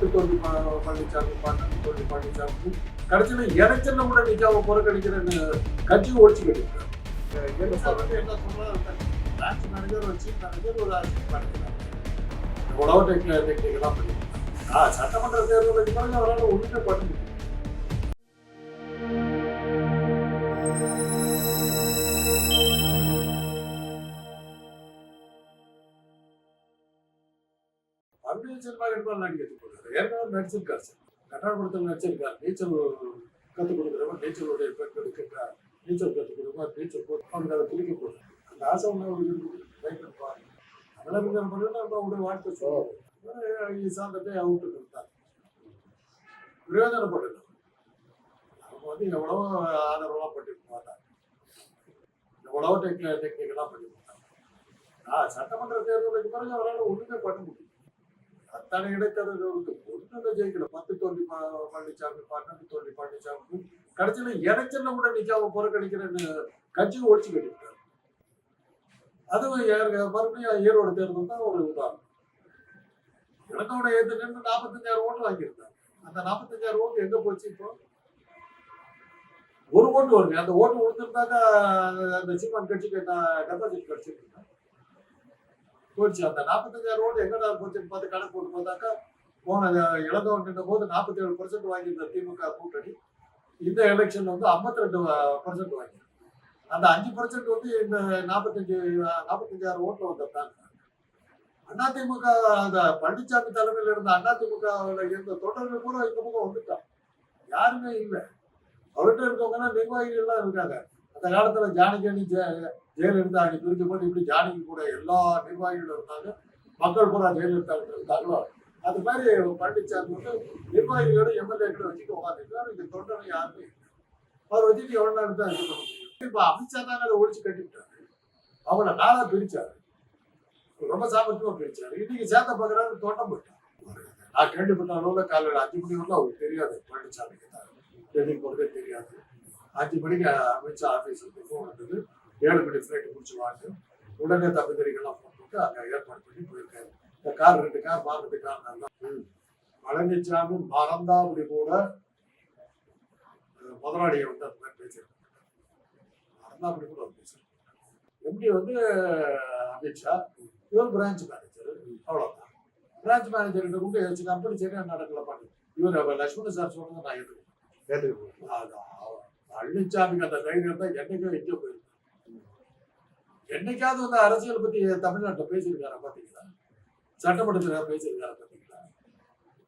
பத்து ப- பழனிசாமி பன்னெண்டு தொண்டி பழனிசாமி கடைசியில இறைச்சல்ல கூட நிக்காம புறக்கணிக்கிறேன்னு கட்சி ஒழிச்சுக்கிட்டு. என்ன சொல்றது, என்ன சொல்றது, branch manager வச்சு ஒரு அரசியல் பண்ணிக்கிறாங்க. உழவு டெக்னிக் டெக்னிக்கெல்லாம் பண்ணிக்கிறாங்க சட்டமன்ற தேர்தலுக்கு பிறகு அவரால் ஒண்ணுமே பண்ண முடியும் மறுபடியும் சினிமா இருப்பார் நடிக்கிறது போடுறாரு ஏற்கனவே நடிச்சிருக்காரு சார். கட்டாளப்படுத்தல் நடிச்சிருக்காரு. நீச்சல் கற்றுக் கொடுக்குறவங்க நீச்சலுடைய பெண்களுக்கு நீச்சல் கற்றுக் கொடுப்பா நீச்சல் போட்டு அவனுக்கு அதை குளிக்க போடுறாரு அந்த ஆசை ஒன்று அவருக்கு இருக்குது. ட்ரை பண்ணுவாங்க அதெல்லாம் இருக்கிற பண்ணி நம்ம அவருடைய வாழ்க்கை சொல்லுவோம் சாந்தத்தை அவுட்டு இருந்தாங்க பிரயோஜனப்படணும் அவங்க வந்து எவ்வளவோ ஆதரவெல்லாம் பண்ணிட்டு மாட்டாங்க எவ்வளவோ டெக்னிக் டெக்னிக்கெல்லாம் பண்ணி மாட்டாங்க ஆ சட்டமன்ற தேர்தலுக்கு பிறகு அவரால் ஒன்றுமே பண்ண முடியும் அத்தனை இடைத்தரகர்களுக்கு ஒன்றுல ஜெயிக்கல. பத்து தோல்வி ப- பழனிசாமி பன்னெண்டு தோல்வி பழனிசாமி கடைசியில இறைச்சல்ல கூட நிக்காம புறக்கணிக்கிறேன்னு கட்சி ஒழிச்சு கட்டிட்டாரு அதுவும் மறுபடியும் ஈரோடு தேர்தல் தான் ஒரு உதாரணம் இலக்கோட ஏத்து நின்று நாற்பத்தஞ்சாயிரம் ஓட்டு வாங்கியிருந்தாங்க அந்த நாற்பத்தஞ்சாயிரம் ஓட்டு எங்க போச்சு இப்போ? ஒரு ஓட்டு வருங்க அந்த ஓட்டு கொடுத்துருந்தாக்கா அந்த சீமான் கட்சிக்கு நான் டெபாசிட் கிடைச்சிருக்கேன். போச்சு அந்த நாற்பத்தஞ்சாயிரம் ஓட்டு எங்கடா போச்சுன்னு பார்த்து கணக்கு போட்டு பார்த்தாக்கா போன இளங்கவன் போது நாற்பத்தி ஏழு பர்சன்ட் வாங்கியிருந்த திமுக கூட்டணி. இந்த எலெக்ஷன் வந்து ஐம்பத்தி ரெண்டு பர்சன்ட் வாங்கி அந்த அஞ்சு பர்சன்ட் வந்து இந்த நாற்பத்தஞ்சு நாற்பத்தஞ்சாயிரம் ஓட்டுல வந்திருந்தாங்க அதிமுக அந்த பழனிசாமி தலைமையில் இருந்த அதிமுகவில் இருந்த தொடர்கள் கூட இந்த பக்கம் வந்துட்டான் யாருமே இல்லை. அவர்கிட்ட இருக்கவங்கன்னா நிர்வாகிகள்லாம் இருக்காங்க. அந்த காலத்துல ஜானகி ஜெ- ஜெயலலிதா அணி பிரிஞ்சு போட்டு இப்படி ஜானகி கூட எல்லா நிர்வாகிகளும் இருந்தாங்க. மக்கள் பூரா ஜெயலலிதா கிட்ட இருந்தாங்களோ அது மாதிரி பழனிசாமி வந்து நிர்வாகிகளோட எம்எல்ஏக்களை வச்சுட்டு உட்காந்துருக்காரு இங்க தொண்டனை யாருமே இல்லை. அவர் வச்சுட்டு எவ்வளோ நேரம் தான் இது பண்ண முடியும்? இப்போ அமித்ஷா தாங்க அதை ஒழிச்சு கட்டிவிட்டாரு. அவரை நாளா பிரிச்சாரு. ரொம்ப சாமர்த்தியமா பிரிச்சாரு. இன்னைக்கு சேத்த பார்க்குறாரு தோட்டம் போயிட்டார். நான் கேள்விப்பட்ட அளவுல காலையில் அஞ்சு மணி வரலாம் அவருக்கு தெரியாது. பழனிசாமிக்கு தான் டெல்லி போகிறதே தெரியாது. அஞ்சு மணிக்கு அமித்ஷா ஆபீஸ் ஃபோன் வந்தது ஏழு மணி ஃபிளைட் முடிச்சு வாங்க உடனே தகுதிகள்லாம் போட்டு அங்க ஏற்பாடு பண்ணி போயிருக்காரு. இந்த கார் ரெண்டு கார் தான். பழனிசாமி மறந்தா அப்படி கூட. முதலாளியை வந்து அந்த மாதிரி பேசியிருக்காங்க. மறந்தா அப்படி கூட அவர் பேசியிருக்காங்க எம்டி வந்து அமித்ஷா இவர் பிரான்ச் மேனேஜர் அவ்வளவுதான். பிரான்ச் மேனேஜர் கிட்ட கொண்டு வச்சு கம்பெனி சரியா நடக்கல பண்ணி இவர் லட்சுமண சார் சொன்னதை நான் எதிர்க்கிறேன் அது அவ- பழனிசாமிக்கு அந்த தைரியம் தான் என்னைக்கோ எங்கேயோ போயிருக்கு என்னைக்காவது வந்து அரசியல் பத்தி தமிழ்நாட்டில் பேசியிருக்காரா பாத்தீங்களா? சட்டமன்றத்தில் பேசியிருக்காரா பாத்தீங்களா?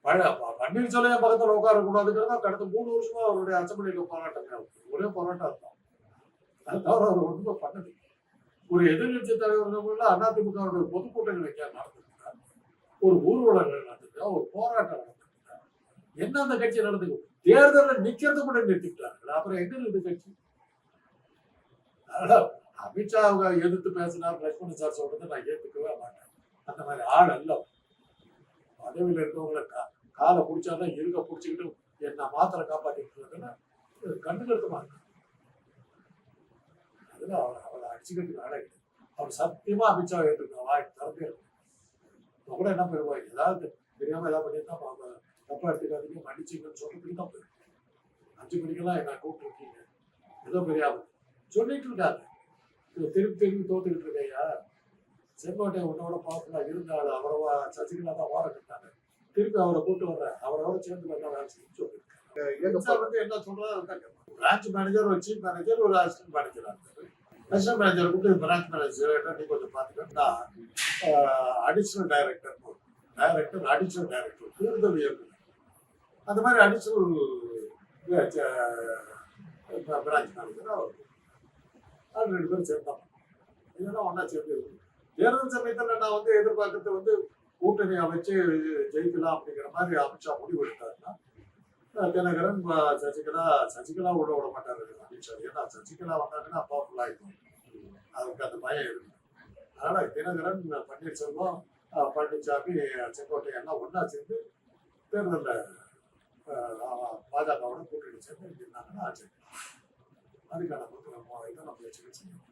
பழ- ப- பன்னீர்செல்வம் பக்கத்தில் உட்காரக்கூடாதுங்கிறதா கடந்த மூணு வருஷமா அவருடைய அசம்பிளியில போராட்டம் ஒரே போராட்டம் இருக்கும் அது தவிர அவர் ஒன்றுமே பண்ணது ஒரு எதிர்கட்சி தலைவர்கள் அதிமுகவுடைய பொதுக்கூட்டங்கள் வைக்க நடந்திருக்கிறார் ஒரு ஊர்வலங்கள் நடந்திருக்கா ஒரு போராட்டம் என்ன அந்த கட்சி நடந்துக்கு? தேர்தலில் நிக்கிறது கூட நிறுத்திட்டார்கள். அப்புறம் எங்க இருந்து கட்சி? அதனால அமித்ஷா அவங்க எதிர்த்து பேசினார் லட்சுமண சார் சொல்றது நான் ஏத்துக்கவே மாட்டேன். அந்த மாதிரி ஆள் அல்ல பதவியில் இருக்கவங்களை கா காலை பிடிச்சாதான் இருக்க பிடிச்சிக்கிட்டு என்ன மாத்திரை காப்பாற்றிட்டு இருக்குன்னா கண்டுக்கருத்தமா இருக்கு அதுல அவர் அவரை அடிச்சுக்கிட்டு வேலை அவர் சத்தியமா அமித்ஷா ஏற்றுக்கணும் வாய் திறந்து இருக்கும் கூட என்ன பண்ணுவாங்க ஏதாவது தெரியாம ஏதாவது பண்ணியிருந்தா தப்பா எடுத்துக்காதீங்க மன்னிச்சுங்கன்னு சொல்றதுக்கு தான் போயிருக்கு அஞ்சு மணிக்கெல்லாம் என்ன கூப்பிட்டுருக்கீங்க ஏதோ பெரிய ஆபத்து. சொல்லிட்டு இருக்காங்க. திருப்பி திருப்பி தோத்துக்கிட்டு இருக்கையா செங்கோட்டை உன்னோட பாப்புலா இருந்தாலும் அவரை சசிகலா தான் ஓர கட்டாங்க திருப்பி அவரை கூட்டு வர்றேன். அவரோட சேர்ந்து வரலாம் வேலை செய்ய சொல்லியிருக்காங்க வந்து என்ன சொல்றாரு பிரான்ச் மேனேஜர் ஒரு சீஃப் மேனேஜர் ஒரு அசிஸ்டன்ட் மேனேஜர் இருந்தாரு. அசிஸ்டன்ட் மேனேஜர் கூப்பிட்டு பிரான்ச் மேனேஜர் நீ கொஞ்சம் பார்த்துக்கிட்டா additional director director additional director கூடுதல் இயக்குனர் அந்த மாதிரி அடிஷனல் பிரான்ச் மேனேஜர். அவர் அது ரெண்டு பேரும் சேர்ந்தாங்க இதெல்லாம் ஒன்றா சேர்ந்து தேர்தல் சமயத்தில் நான் வந்து எதிர்பார்க்கறது வந்து கூட்டணி அமைச்சு ஜெயிக்கலாம் அப்படிங்கிற மாதிரி அமித்ஷா முடிவு எடுத்தாருன்னா தினகரன் சசிகலா சசிகலா உள்ள விட மாட்டாரு. அமித்ஷா ஏன்னா சசிகலா வந்தாங்கன்னா பாப்புலர் ஆகிடும் அவருக்கு அந்த பயம் இருக்கு. அதனால தினகரன் பன்னீர்செல்வம் பழனிசாமி செங்கோட்டை எல்லாம் ஒன்றா சேர்ந்து தேர்தலில் பாஜகவோட கூட்டணி சேர்ந்து இருந்தாங்கன்னா ஆட்சி அதுக்கான இதை நம்ம வச்சுக்க செய்யணும்.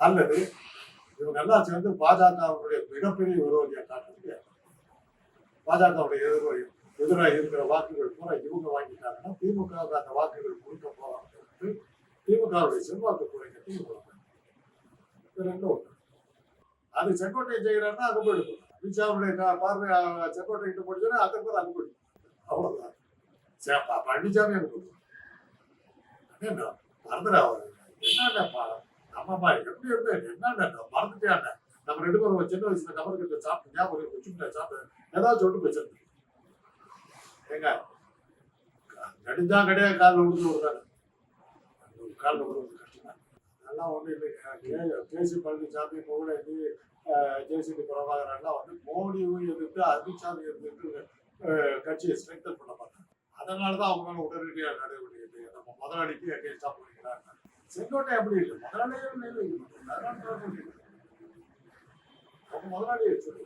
அல்லது இவங்க எல்லாம் சேர்ந்து பாஜகவுடைய மிகப்பெரிய விரோதியை காட்டுறதுக்கு பாஜகவுடைய எதிர்வரி எதிராக இருக்கிற வாக்குகள் பூரா இவங்க வாங்கிட்டாங்கன்னா திமுக அந்த வாக்குகள் கொடுக்க போறாங்க திமுகவுடைய செல்வாக்கு குறைக்கிறது இவங்க இது ரெண்டும் ஒன்று அது செங்கோட்டையை செய்கிறாருன்னா அது போயிடும் அமித்ஷாவுடைய பார்வை அஹ், செங்கோட்டை கிட்ட போடுச்சுன்னா அதை கூட அது போயிடும் அவ்வளோதான் பழனிசாமி அங்க என்ன? மறந்துடா அவர். என்னடா நம்ம மாதிரி எப்படி இருந்து? என்னடா மறந்துட்டேன் நம்ம ரெண்டு பேரும் சின்ன வயசுல கமர்கிட்ட சாப்பிட்டு ஞாபகம் இருக்கு வச்சுக்கிட்டேன் சாப்பிட்டு ஏதாவது சொல்லிட்டு வச்சிருந்தேன் ஏங்க நடிஞ்சா கிடையாது காலில் விழுந்து விடுறாங்க காலில் விழுந்து கஷ்டம் அதெல்லாம் ஒன்றும் இல்லை K KC Palaniswami Modi JCB Prabhakaran எல்லாம் வந்து மோடியும் எதிர்த்து அமித்ஷாவை எதிர்த்து கட்சியை ஸ்ட்ரெங்தன் பண்ண அதனால தான் அவங்க மேலே உடனடியாக நடவடிக்கை நம்ம முதலாளிக்கு அகேன்ஸ்டாக போயிருக்கிறாங்க செங்கோட்டை அப்படி இல்லை. முதலாளியே மேலே அவங்க முதலாளியை சொல்லு.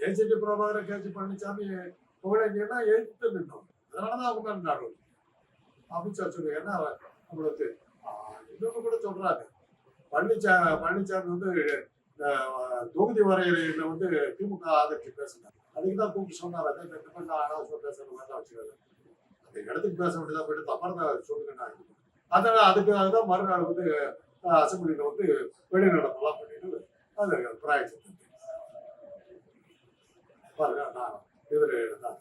கேஜிபி பிரபாகரன் கேஜி பழனிசாமி புகழேந்தியன்னா எழுத்து நின்றோம் அதனாலதான் அவங்க மேல நடவடிக்கை. அமித்ஷா சொல்லு ஏன்னா நம்மளுக்கு ஆஹ், கூட சொல்றாங்க. பழனிசா பழனிசாமி வந்து இந்த தொகுதி வரையறையில வந்து திமுக ஆதரிச்சு பேசினார். அதுக்கு தான் கூப்பிட்டு சொன்னார். அதே இந்த மாதிரி நான் அனாவசியம் பேசுற மாதிரி தான் வச்சுக்காது அந்த இடத்துக்கு பேச வேண்டியதா போயிட்டு தப்பாக தான் சொல்லுங்க அதனால அதுக்காக தான் மறுநாள் வந்து அசம்பிளியில் வந்து வெளிநடப்பெல்லாம் பண்ணிட்டு அது பிராயத்தை பாருங்க நான் இதில் தான்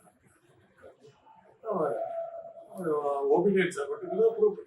ஒபீனியன்ஸை மட்டும் ப்ரூவ்